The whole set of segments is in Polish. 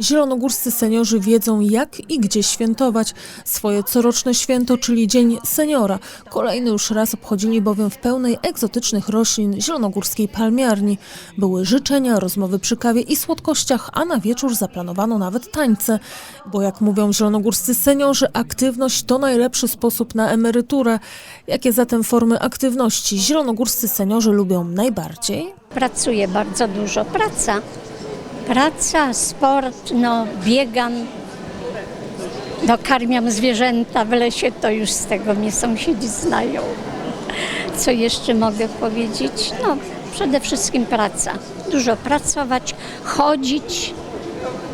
Zielonogórscy seniorzy wiedzą jak i gdzie świętować swoje coroczne święto, czyli Dzień Seniora. Kolejny już raz obchodzili bowiem w pełnej egzotycznych roślin zielonogórskiej palmiarni. Były życzenia, rozmowy przy kawie i słodkościach, a na wieczór zaplanowano nawet tańce. Bo jak mówią zielonogórscy seniorzy, aktywność to najlepszy sposób na emeryturę. Jakie zatem formy aktywności zielonogórscy seniorzy lubią najbardziej? Pracuję bardzo dużo. Praca. Praca, sport, no biegam. Dokarmiam zwierzęta w lesie, to już z tego mnie sąsiedzi znają. Co jeszcze mogę powiedzieć? No, przede wszystkim praca. Dużo pracować, chodzić,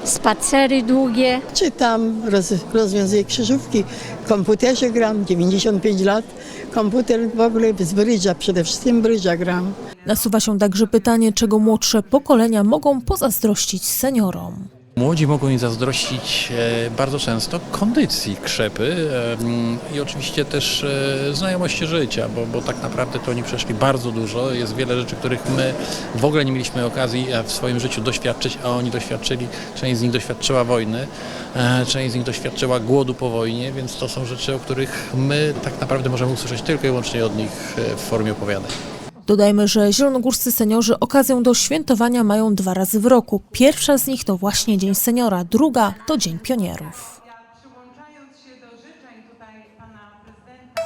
spacery długie. Czytam, roz, rozwiązuję krzyżówki, w komputerze gram, 95 lat. Komputer w ogóle z brydża, przede wszystkim brydża gram. Nasuwa się także pytanie, czego młodsze pokolenia mogą pozazdrościć seniorom. Młodzi mogą im zazdrościć e, bardzo często kondycji krzepy e, i oczywiście też e, znajomości życia, bo, bo tak naprawdę to oni przeszli bardzo dużo. Jest wiele rzeczy, których my w ogóle nie mieliśmy okazji w swoim życiu doświadczyć, a oni doświadczyli. Część z nich doświadczyła wojny, część z nich doświadczyła głodu po wojnie, więc to są rzeczy, o których my tak naprawdę możemy usłyszeć tylko i wyłącznie od nich w formie opowiadań. Dodajmy, że zielonogórscy seniorzy okazję do świętowania mają dwa razy w roku. Pierwsza z nich to właśnie Dzień Seniora, druga to Dzień Pionierów. Przyłączając się do życzeń tutaj pana prezydenta.